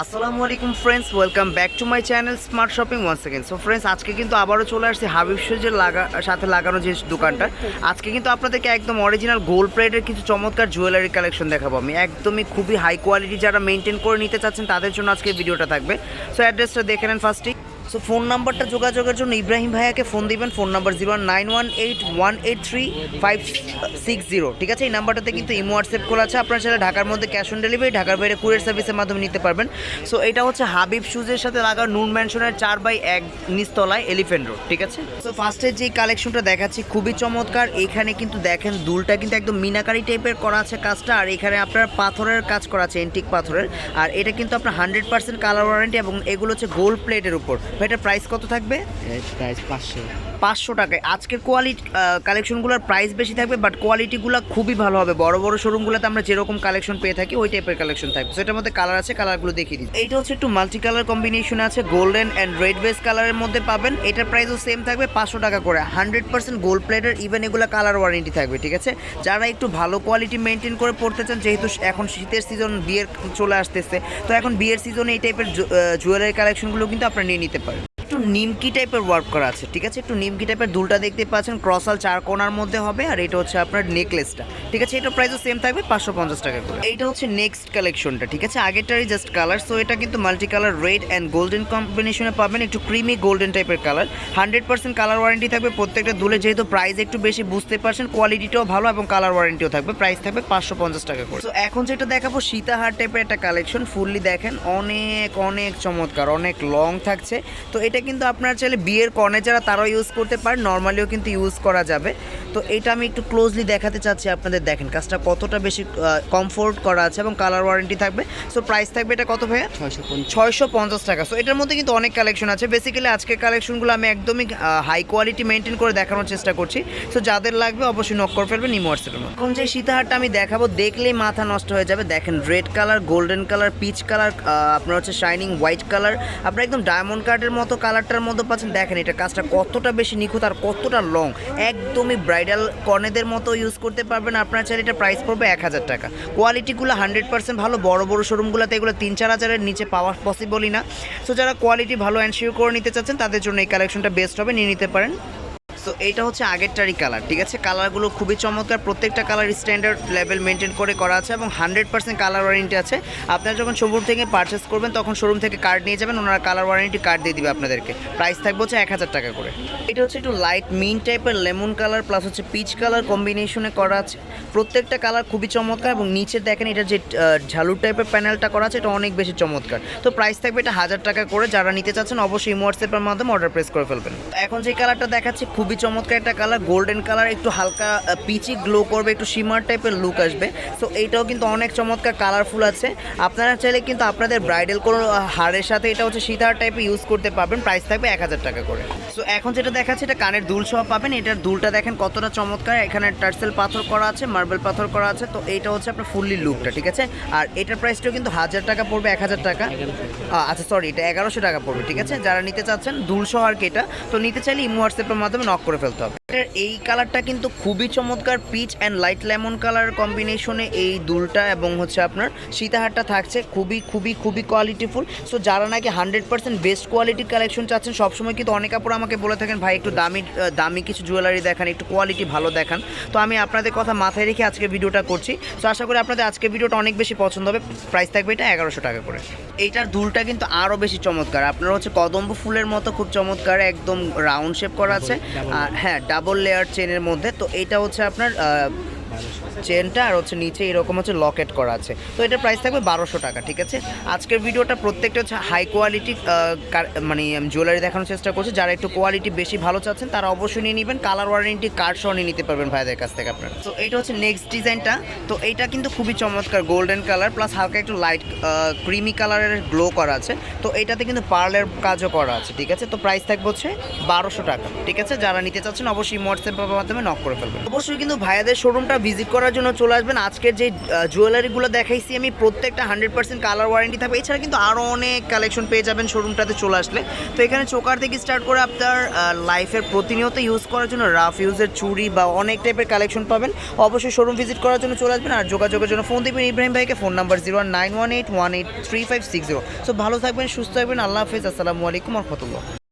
আসসালামু আলাইকুম friends welcome back to my channel smart shopping one second so friends আজকে কিন্তু আবারও চলে আসছি হাবিব সুজের লাগা সাথে লাগানো যে দোকানটা। আজকে কিন্তু আপনাদেরকে একদম অরিজিনাল গোল্ড প্লেটের কিছু চমৎকার জুয়েলারি কালেকশন দেখাবো আমি। একদমই খুবই হাই কোয়ালিটি যারা মেনটেন করে নিতে চাচ্ছেন, তাদের জন্য আজকে ভিডিওটা থাকবে। সো অ্যাড্রেসটা দেখে নেন ফার্স্টেই সো ফোন নাম্বারটা যোগাযোগের জন্য ইব্রাহিম ভাইয়াকে ফোন দিবেন। Phone number zero nine one eight one eight three five six zero ঠিক আছে? এই নাম্বারটাতে কিন্তু ইমো হোয়াটসঅ্যাপ খোলা আছে। আপনার চাইলে ঢাকার মধ্যে ক্যাশ অন ডেলিভারি ঢাকার বাইরে কুরিয়ার সার্ভিসের মাধ্যমে নিতে পারবেন। সো এটা হচ্ছে হাবিব শুজের সাথে লাগা নুন ম্যানশনের চার বাই এক নিচতলায় এলিফেন্ট রোড ঠিক আছে? সো ফার্স্টে যে কালেকশনটা দেখাচ্ছি, খুবই চমৎকার। এখানে কিন্তু দেখেন, দুলটা কিন্তু একদম মিনাকারি টাইপের করা আছে কাজটা। আর এখানে আপনার পাথরের কাজ করা আছে এন্টিক পাথরের। আর এটা কিন্তু আপনার হান্ড্রেড পার্সেন্ট কালার ওয়ারেন্টি এবং এগুলো হচ্ছে গোল্ড প্লেটের উপর। এটার প্রাইস কত থাকবে? প্রাইস পাঁচশো। পাঁচশো টাকায়। আজকের কোয়ালিটি কালেকশনগুলোর প্রাইস বেশি থাকবে বাট কোয়ালিটিগুলো খুবই ভালো হবে। বড় বড় শোরুমগুলোতে আমরা যেরকম কালেকশন পেয়ে থাকি, ওই টাইপের কালেকশন থাকবে। সেটার মধ্যে কালার আছে কালারগুলো দেখিয়ে দিই এইটা হচ্ছে একটু মাল্টি কালার কম্বিনেশন আছে গোল্ডেন অ্যান্ড রেড বেস কালারের মধ্যে পাবেন। এটার প্রাইসও সেম থাকবে, পাঁচশো টাকা করে। হান্ড্রেড পার্সেন্ট গোল্ড প্লেটের ইভেন এগুলো কালার ওয়ারেন্টি থাকবে, ঠিক আছে? যারা একটু ভালো কোয়ালিটি মেনটেন করে পড়তে চান, যেহেতু এখন শীতের সিজন বিয়ের চলে আসতেছে, তো এখন বিয়ের সিজনে এই টাইপের জুয়েলারি কালেকশনগুলো কিন্তু আপনারা নিয়ে নিতে পারেন। একটু নিমকি টাইপের ওয়ার্ক করা আছে, ঠিক আছে? একটু নিমকি টাইপের দুলটা দেখতে পাচ্ছেন ক্রসাল চার কোনার মধ্যে হবে, আর এটা হচ্ছে আপনার নেকলেসটা ঠিক আছে? এটা প্রাইসও সেম থাকবে, পাঁচশো পঞ্চাশ টাকা করে। এইটা হচ্ছে নেক্সট কালেকশনটা ঠিক আছে? আগেরটারই জাস্ট কালার সো এটা কিন্তু multi colour red and golden কম্বিনেশনে পাবেন, একটু ক্রিমি গোল্ডেন টাইপের colour hundred percent colour warranty থাকবে, প্রত্যেকটা দুলে যেহেতু প্রাইস একটু বেশি, বুঝতে পারছেন কোয়ালিটিটাও ভালো এবং কালার ওয়ারেন্টিও থাকবে প্রাইস থাকবে পাঁচশো পঞ্চাশ টাকা করে। তো এখন যেটা দেখাবো, সীতাহার টাইপের একটা কালেকশন ফুললি দেখেন, অনেক অনেক চমৎকার, অনেক লং থাকছে। তো এটা কিন্তু আপনার চাইলে বিয়ের কর্নে যারা তারাও ইউজ করতে পারেন নর্মালিও কিন্তু ইউজ করা যাবে। তো এটা আমি একটু ক্লোজলি দেখাতে চাচ্ছি আপনাদের দেখেন কাজটা কতটা বেশি কমফোর্ট করা আছে এবং কালার ওয়ারেন্টি থাকবে। সো প্রাইস থাকবে এটা কত ভাইয়া? ছয়শো পঞ্চাশ। টাকা। সো এটার মধ্যে কিন্তু অনেক কালেকশন আছে। বেসিক্যালি আজকের কালেকশনগুলো আমি একদমই হাই কোয়ালিটি মেনটেন করে দেখানোর চেষ্টা করছি। সো যাদের লাগবে অবশ্যই নক করে ফেলবেন ইমো হোয়াটসঅ্যাপের মধ্যে। এখন যে সীতাহারটা আমি দেখাবো দেখলেই মাথা নষ্ট হয়ে যাবে। দেখেন red colour golden colour peach colour আপনার হচ্ছে শাইনিং হোয়াইট কালার আপনার একদম ডায়মন্ড কার্ডের মতো কালারটার মধ্যে পাচ্ছেন। দেখেন এটা কাজটা কতটা বেশি নিখুঁত আর কতটা লং একদমই ব্রাইডাল কনেদের মতো ইউজ করতে পারবেন। আপনার চাইলে এটা প্রাইস পড়বে এক হাজার টাকা। কোয়ালিটিগুলো হান্ড্রেড পার্সেন্ট ভালো, বড় বড় শোরুমগুলোতে এগুলো তিন চার হাজারের নিচে পাওয়া পসিবলই না। সো যারা কোয়ালিটি ভালো অ্যান্ড করে নিতে চাচ্ছেন, তাদের জন্য এই কালেকশনটা বেস্ট হবে, নিয়ে নিতে পারেন। সো এইটা হচ্ছে আগেরটারই কালার ঠিক আছে? কালারগুলো খুবই চমৎকার। প্রত্যেকটা কালার স্ট্যান্ডার্ড লেভেল মেনটেন করে করা আছে এবং হান্ড্রেড পার্সেন্ট কালার ওয়ারেন্টি আছে। আপনারা যখন শোরুম থেকে পারচেস করবেন, তখন শোরুম থেকে কার্ড নিয়ে যাবেন, ওনারা কালার ওয়ারেন্টি কার্ড দিয়ে দিবে আপনাদেরকে। প্রাইস থাকবে হচ্ছে এক হাজার টাকা করে। এটা হচ্ছে একটু লাইট মিন টাইপের লেমন কালার প্লাস হচ্ছে পিচ কালার কম্বিনেশনে করা আছে। প্রত্যেকটা কালার খুবই চমৎকার এবং নিচে দেখেন এটা যে ঝালুর টাইপের প্যানেলটা করা আছে, এটা অনেক বেশি চমৎকার। তো প্রাইস থাকবে এটা হাজার টাকা করে। যারা নিতে চাচ্ছেন, অবশ্যই হোয়াটসঅ্যাপের মাধ্যমে অর্ডার প্রেস করে ফেলবেন। এখন যে কালারটা দেখাচ্ছি, খুবই চমৎকার একটা কালার গোল্ডেন কালার একটু হালকা পিচি গ্লো করবে, একটু শিমার টাইপের লুক আসবে। সো এইটাও কিন্তু অনেক চমৎকার কালারফুল আছে। আপনারা চাইলে কিন্তু আপনাদের ব্রাইডাল কোনো হারের সাথে এটা হচ্ছে সীতাহার টাইপের ইউজ করতে পারবেন। প্রাইস থাকবে এক হাজার টাকা করে। সো এখন যেটা দেখাচ্ছে, এটা কানের দুল সহ পাবেন। এটার দুলটা দেখেন কতটা চমৎকার। এখানে টার্সেল পাথর করা আছে, মার্বেল পাথর করা আছে। তো এইটা হচ্ছে আপনার ফুললি লুকটা ঠিক আছে? আর এটার প্রাইসটাও কিন্তু হাজার টাকা পড়বে, এক হাজার টাকা। আচ্ছা সরি এটা এগারোশো টাকা পড়বে, ঠিক আছে? যারা নিতে চাচ্ছেন, দুল সহ আর কি এটা। তো নিতে চাইলে ইমো হোয়াটসঅ্যাপের মাধ্যমে নক করে ফেলতে হবে এটার এই কালারটা কিন্তু খুবই চমৎকার। Peach and light lemon colour কম্বিনেশনে এই দুলটা এবং হচ্ছে আপনার সীতাহারটা থাকছে। খুবই খুবই খুবই কোয়ালিটিফুল সো যারা নাকি হান্ড্রেড পার্সেন্ট বেস্ট কোয়ালিটির কালেকশন চাচ্ছেন, সবসময় কিন্তু অনেক আপুর আমাকে বলে থাকেন, ভাই, একটু দামি দামি কিছু জুয়েলারি দেখান, একটু কোয়ালিটি ভালো দেখান। তো আমি আপনাদের কথা মাথায় রেখে আজকে ভিডিওটা করছি। সো আশা করি আপনাদের আজকে ভিডিওটা অনেক বেশি পছন্দ হবে। প্রাইস থাকবে এটা এগারোশো টাকা করে। এইটার দুলটা কিন্তু আরও বেশি চমৎকার। আপনার হচ্ছে কদম্ব ফুলের মতো খুব চমৎকার, একদম রাউন্ড শেপ করা আছে। আর হ্যাঁ ডাবল লেয়ার চেনের মধ্যে তো এটা হচ্ছে আপনার চেনটা আর হচ্ছে নিচে এরকম হচ্ছে লকেট করা আছে। তো এটার প্রাইস থাকবে বারোশো টাকা, ঠিক আছে? আজকের ভিডিওটা প্রত্যেকটা হচ্ছে হাই কোয়ালিটি মানে জুয়েলারি দেখানোর চেষ্টা করছি। যারা একটু কোয়ালিটি বেশি ভালো চাচ্ছেন, তারা অবশ্যই নিয়ে নেবেন। কালার ওয়ারেন্টি কার্ড সহ নিয়ে নিতে পারবেন ভাইদের কাছ থেকে আপনারা। তো এটা হচ্ছে নেক্সট ডিজাইনটা তো এইটা কিন্তু খুবই চমৎকার গোল্ডেন কালার প্লাস হালকা একটু লাইট ক্রিমি কালারের গ্লো করা আছে। তো এটাতে কিন্তু পার্লের কাজও করা আছে, ঠিক আছে? তো প্রাইস থাকবে হচ্ছে বারোশো টাকা, ঠিক আছে? যারা নিতে চাচ্ছেন, অবশ্যই হোয়াটসঅ্যাপের মাধ্যমে নক করে ফেলবেন। অবশ্যই কিন্তু ভাইয়াদের শোরুমটা ভিজিট করার জন্য চলে আসবেন। আজকের যে জুয়েলারিগুলো দেখাইছি আমি, প্রত্যেকটা হান্ড্রেড পার্সেন্ট কালার ওয়ারেন্টি থাকবে। এছাড়া কিন্তু আরও অনেক কালেকশন পেয়ে যাবেন শোরুমটাতে চলে আসলে। তো এখানে চোকার থেকে স্টার্ট করে আপনার লাইফের প্রতিনিয়ত ইউজ করার জন্য রাফ ইউজের চুড়ি বা অনেক টাইপের কালেকশন পাবেন। অবশ্যই শোরুম ভিজিট করার জন্য চলে আসবেন আর যোগাযোগের জন্য ফোন দিবেন ইব্রাহিম ভাইকে। Phone number zero nine one eight one eight three five six zero so ভালো থাকবেন, সুস্থ থাকবেন। আল্লাহ হাফিজ। আসসালামু আলাইকুম রহমতুল্লাহ।